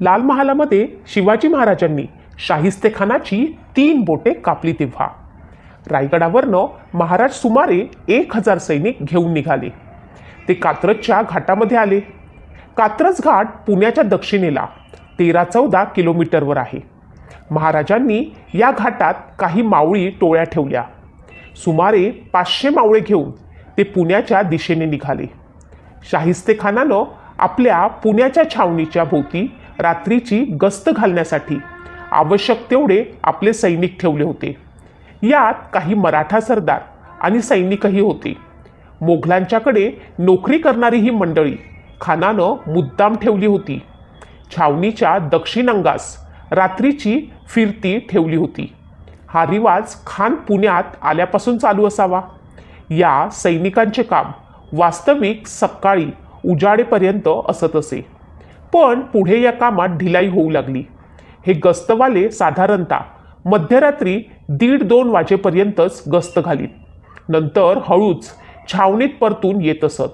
लाल महालामध्ये शिवाजी महाराजांनी शाहिस्तेखानाची तीन बोटे कापली तेव्हा. रायगडावरनं महाराज सुमारे एक हजार सैनिक घेऊन निघाले. ते कात्रजच्या घाटामध्ये आले. कात्रज घाट पुण्याच्या दक्षिणेला तेरा चौदा किलोमीटरवर आहे. महाराजांनी या घाटात काही मावळी टोळ्या ठेवल्या. सुमारे पाचशे मावळे घेऊन ते पुण्याच्या दिशेने निघाले. शाहिस्तेखानानं आपल्या पुण्याच्या छावणीच्या भोवती रात्रीची गस्त घालण्यासाठी आवश्यक तेवढे आपले सैनिक ठेवले होते. यात काही मराठा सरदार आणि सैनिकही होते. मोघलांच्याकडे नोकरी करणारी ही मंडळी खानानं मुद्दाम ठेवली होती. छावणीच्या दक्षिण अंगास रात्रीची फिरती ठेवली होती. हा रिवाज खान पुण्यात आल्यापासून चालू असावा. या सैनिकांचे काम वास्तविक सकाळी उजाडेपर्यंत असत असे. पण पुढे या कामात ढिलाई होऊ लागली. हे गस्तवाले साधारणतः मध्यरात्री दीड दोन वाजेपर्यंतच गस्त घालीत. नंतर हळूच छावणीत परतून येत असत.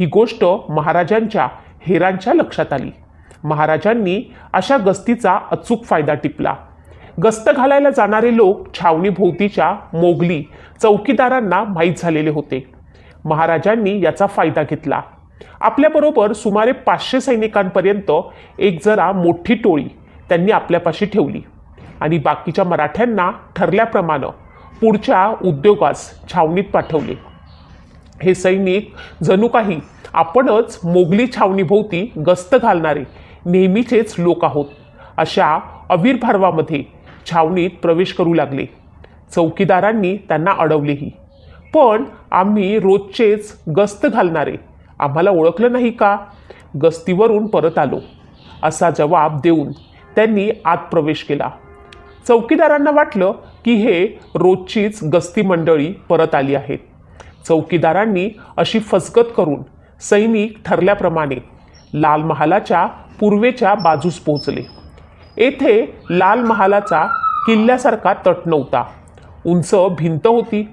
ही गोष्ट महाराजांच्या हेरांच्या लक्षात आली. महाराजांनी अशा गस्तीचा अचूक फायदा टिपला. गस्त घालायला जाणारे लोक छावणीभोवतीच्या मोगली चौकीदारांना माहीत झालेले होते. महाराजांनी याचा फायदा घेतला. आपल्याबरोबर सुमारे पाचशे सैनिकांपर्यंत एक जरा मोठी टोळी त्यांनी आपल्यापाशी ठेवली. आणि बाकीच्या मराठ्यांना ठरल्याप्रमाणे पुढच्या उद्योगास छावणीत पाठवले. हे सैनिक जणू काही आपणच मोगली छावणीभोवती गस्त घालणारे नेहमीचेच लोक आहोत. अशा अविर्भावामध्ये छावणीत प्रवेश करू लागले. चौकीदारांनी त्यांना अडवलेही. पण आम्ही रोजचेच गस्त घालणारे आम्हाला ओळखलं नाही का? गस्तीवरून परत आलो. असा जवाब देऊन त्यांनी आत प्रवेश केला. चौकीदारांना वाटलं की हे रोजचीच गस्ती मंडळी परत आली आहेत. चौकीदारांनी अशी फसगत करून सैनिक ठरल्याप्रमाणे लाल महालाच्या पूर्वेच्या बाजूस पोहोचले. येथे लाल महालाचा किल्ल्यासारखा तट नव्हता. उंच भिंत होती.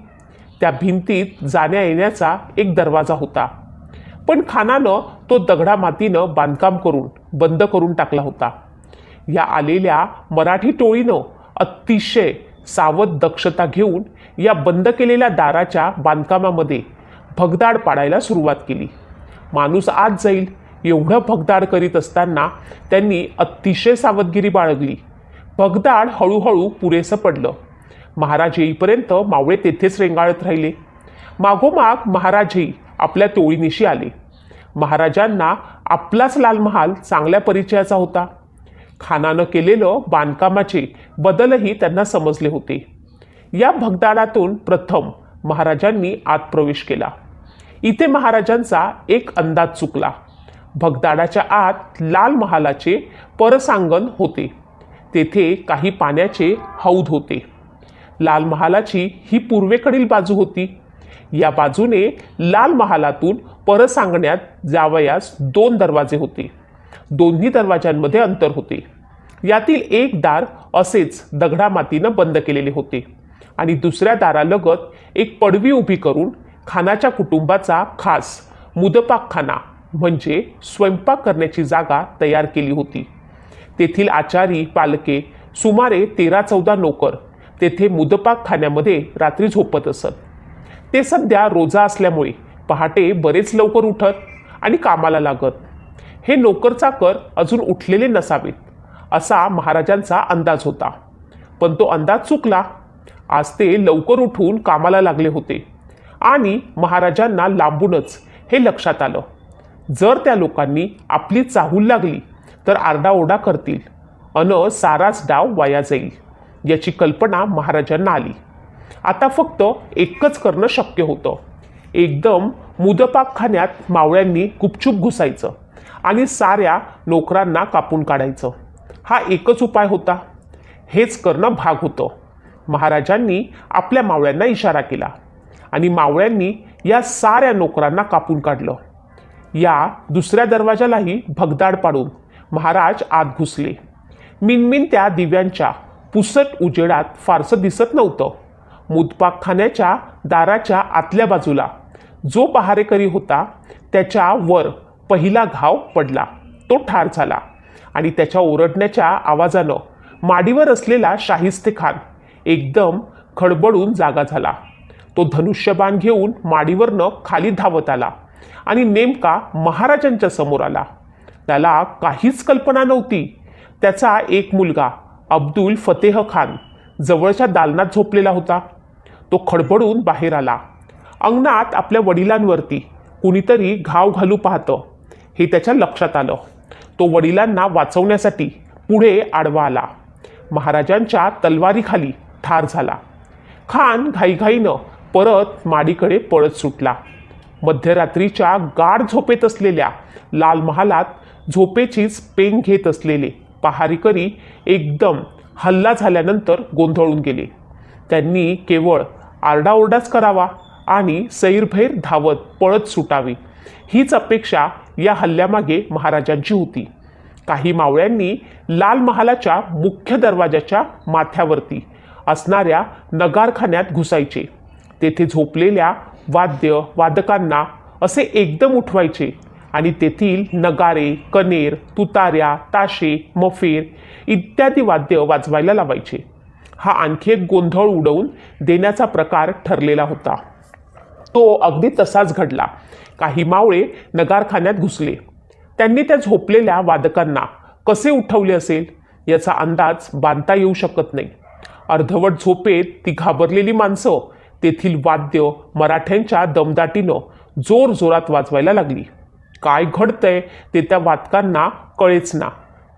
त्या भिंतीत जाण्या येण्याचा एक दरवाजा होता. पण खानानं तो दगडा मातीनं बांधकाम करून बंद करून टाकला होता. या आलेल्या मराठी टोळीनं अतिशय सावध दक्षता घेऊन या बंद केलेल्या दाराच्या बांधकामामध्ये भगदाड पाडायला सुरुवात केली. माणूस आत जाईल एवढं भगदाड करीत असताना त्यांनी अतिशय सावधगिरी बाळगली. भगदाड हळूहळू पुरेसं पडलं. महाराज येईपर्यंत मावळे तेथेच रेंगाळत राहिले. मागोमाग महाराजही आपल्या टोळीनिशी आले. महाराजांना आपलाच लाल महाल चांगल्या परिचयाचा होता. खानानं केलेलं बांधकामाचे बदलही त्यांना समजले होते. या भगदाडातून प्रथम महाराजांनी आत प्रवेश केला. इथे महाराजांचा एक अंदाज चुकला. भगदाडाच्या आत लाल महालाचे परसांगण होते. तेथे काही पाण्याचे हौद होते. लाल महालाची ही पूर्वेकडील बाजू होती. या बाजूने लाल महालातून परसांगण्यात जावयास दोन दरवाजे होते. दोन्ही दरवाजांमध्ये अंतर होते. यातील एक दार असेच दगडा मातीनं बंद केलेले होते आणि दुसऱ्या दारालगत एक पडवी उभी करून खानाच्या कुटुंबाचा खास मुदपाकखाना म्हणजे स्वयंपाक करण्याची जागा तयार केली होती. तेथील आचारी पालके सुमारे तेरा चौदा नोकर तेथे मुदपाक खाण्यामध्ये रात्री झोपत असत. ते सध्या रोजा असल्यामुळे पहाटे बरेच लवकर उठत आणि कामाला लागत. हे नोकर चाकर अजून उठलेले नसावेत असा महाराजांचा अंदाज होता. पण तो अंदाज चुकला. आज ते लवकर उठून कामाला लागले होते आणि महाराजांना लांबूनच हे लक्षात आलं. जर त्या लोकांनी आपली चाहूल लागली तर आरडाओरडा करतील. अन साराच डाव वाया जाईल याची कल्पना महाराजांना आली. आता फक्त एकच करणं शक्य होतं. एकदम मुदपाक खाण्यात मावळ्यांनी गुपचूप घुसायचं आणि साऱ्या नोकरांना कापून काढायचं. हा एकच उपाय होता. हेच करणं भाग होतं. महाराजांनी आपल्या मावळ्यांना इशारा केला आणि मावळ्यांनी या साऱ्या नोकरांना कापून काढलं. या दुसऱ्या दरवाजालाही भगदाड पाडून महाराज आत घुसले. मिनमिन त्या दिव्यांच्या पुसट उजेडात फारसं दिसत नव्हतं. मुदपाकखान्याच्या दाराच्या आतल्या बाजूला. जो पहारेकरी होता त्याच्या वर पहिला घाव पडला. तो ठार झाला आणि त्याच्या ओरडण्याच्या आवाजानं माडीवर असलेला शाहिस्ते खान एकदम खडबडून जागा झाला. तो धनुष्यबाण घेऊन माडीवरनं खाली धावत आला आणि नेमका महाराजांच्या समोर आला. त्याला काहीच कल्पना नव्हती. त्याचा एक मुलगा अब्दुल फतेह खान जवळच्या दालनात झोपलेला होता. तो खडबडून बाहेर आला. अंगणात आपल्या वडिलांवरती कुणीतरी घाव घालू पाहतं हे त्याच्या लक्षात आलं. तो वडिलांना वाचवण्यासाठी पुढे आडवा आला. महाराजांच्या तलवारीखाली ठार झाला. खान घाईघाईनं परत माडीकडे पळत सुटला. मध्यरात्रीच्या गाढ झोपेत असलेल्या लाल महालात झोपेचीच पेन घेत असलेले पहारीकरी एकदम हल्ला झाल्यानंतर गोंधळून गेले. त्यांनी केवळ आरडाओरडाच करावा आणि सैरभैर धावत पळत सुटावी. हीच अपेक्षा या हल्ल्यामागे महाराजांची होती. काही मावळ्यांनी लाल महालाच्या मुख्य दरवाजाच्या माथ्यावरती असणाऱ्या नगारखान्यात घुसायचे. तेथे झोपलेल्या वाद्य वादकांना असे एकदम उठवायचे आणि तेथील नगारे कनेर तुताऱ्या ताशे मफेर इत्यादी वाद्य वाजवायला लावायचे. हा आणखी एक गोंधळ उडवून देण्याचा प्रकार ठरलेला होता. तो अगदी तसाच घडला. काही मावळे नगारखान्यात घुसले. त्यांनी त्या झोपलेल्या वादकांना कसे उठवले असेल याचा अंदाज बांधता येऊ शकत नाही. अर्धवट झोपेत ती घाबरलेली माणसं तेथील वाद्य मराठ्यांच्या दमदाटीनं जोर जोरात वाजवायला लागली. काय घडतंय ते त्या वादकांना कळेच ना.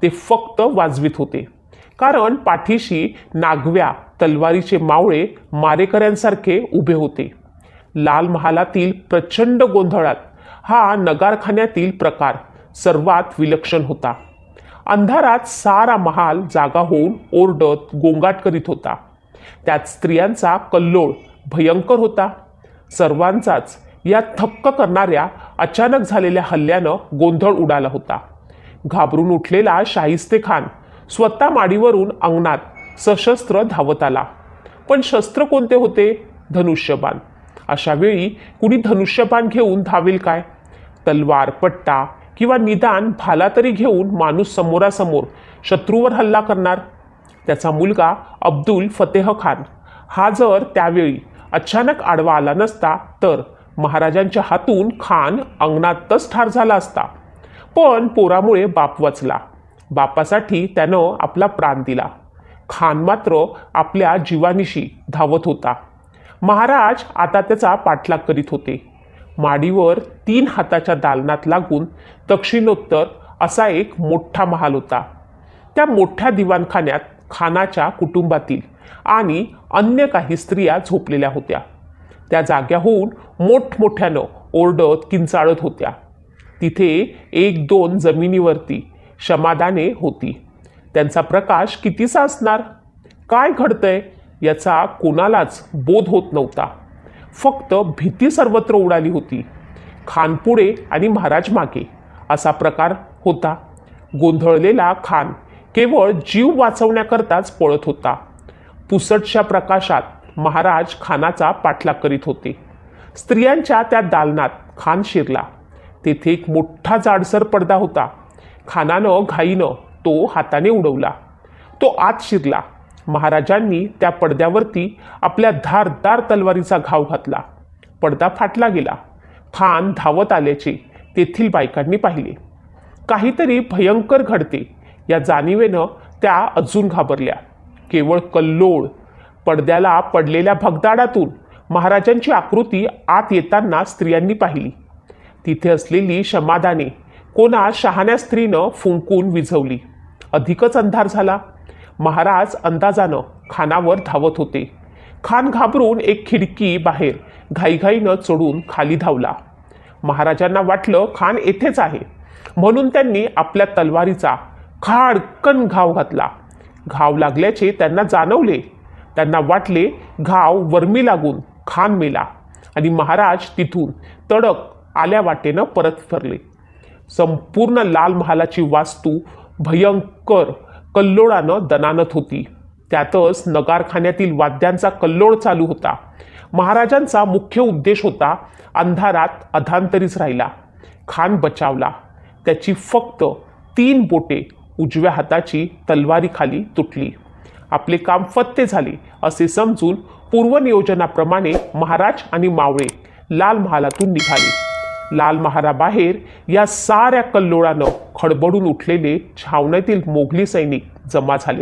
ते फक्त वाजवीत होते. कारण पाठीशी नागव्या तलवारीचे मावळे मारेकऱ्यांसारखे उभे होते. लाल महालातील प्रचंड गोंधळात हा नगारखान्यातील प्रकार सर्वात विलक्षण होता. अंधारात सारा महाल जागा होऊन ओरडत गोंगाट करीत होता. त्यात स्त्रियांचा कल्लोळ भयंकर होता. सर्वांचाच या थक्क करणाऱ्या अचानक झालेल्या हल्ल्यानं गोंधळ उडाला होता. घाबरून उठलेला शाहिस्ते खान स्वतः माडीवरून अंगणात सशस्त्र धावत आला पण शस्त्र कोणते होते? धनुष्यबाण. अशा वेळी कुणी धनुष्यबाण घेऊन धावेल काय? तलवार पट्टा किंवा निदान भाला तरी घेऊन माणूस समोरासमोर शत्रूवर हल्ला करणार? त्याचा मुलगा अब्दुल फतेह खान. हा जर त्यावेळी अचानक आडवा आला नसता तर महाराजांच्या हातून खान अंगणातच ठार झाला असता. पण पोरामुळे बाप वाचला. बापासाठी त्यानं आपला प्राण दिला. खान मात्र आपल्या जीवानिशी धावत होता. महाराज आता त्याचा पाठलाग करीत होते. माडीवर तीन हाताच्या दालनात लागून दक्षिणोत्तर असा एक मोठा महाल होता. त्या मोठ्या दिवाणखान्यात खानाच्या कुटुंबातील आणि अन्य काही स्त्रिया झोपलेल्या होत्या. त्या जाग्या होऊन मोठमोठ्यानं ओरडत किंचाळत होत्या. तिथे एक दोन जमिनीवरती क्षमादाने होती. त्यांचा प्रकाश कितीसा असणार काय घडतंय? याचा कोणालाच बोध होत नव्हता. फक्त भीती सर्वत्र उडाली होती. खानपुढे आणि महाराज मागे असा प्रकार होता. गोंधळलेला खान केवळ जीव वाचवण्याकरताच पळत होता. पुसटच्या प्रकाशात महाराज खानाचा पाठलाग करीत होते. स्त्रियांच्या त्या दालनात खान शिरला. तेथे एक मोठा जाडसर पडदा होता. खानानं घाईनं तो हाताने उडवला. तो आत शिरला. महाराजांनी त्या पडद्यावरती आपल्या धारदार तलवारीचा घाव घातला. पडदा फाटला गेला. खान धावत आल्याचे तेथील बायकांनी पाहिले. काहीतरी भयंकर घडते. या जाणीवेनं त्या अजून घाबरल्या. केवळ कल्लोळ. पडद्याला पडलेल्या भगदाडातून महाराजांची आकृती आत येताना स्त्रियांनी पाहिली. तिथे असलेली शमादाने कोणा शहाण्या स्त्रीनं फुंकून विझवली. अधिकच अंधार झाला. महाराज अंदाजानं खानावर धावत होते. खान घाबरून एक खिडकी बाहेर घाईघाईनं चढून खाली धावला. महाराजांना वाटलं खान येथेच आहे. म्हणून त्यांनी आपल्या तलवारीचा खाडकन घाव घातला. घाव लागल्याचे त्यांना जाणवले. त्यांना वाटले घाव वर्मी लागून खान मेला आणि महाराज तिथून तडक आल्या वाटेनं परत फिरले. संपूर्ण लाल महालाची वास्तू भयंकर कल्लोळानं दनानत होती. त्यातच नगारखान्यातील वाद्यांचा कल्लोळ चालू होता. महाराजांचा मुख्य उद्देश होता अंधारात अधांतरीच राहिला खान बचावला. त्याची फक्त तीन बोटे उजव्या हाताची तलवारीखाली तुटली. आपले काम फत्ते झाले असे समजून पूर्वनियोजनाप्रमाणे महाराज आणि मावळे लाल महालातून निघाले. लाल महाराबाहेर या साऱ्या कल्लोळानं खडबडून उठलेले छावण्यातील मोघली सैनिक जमा झाले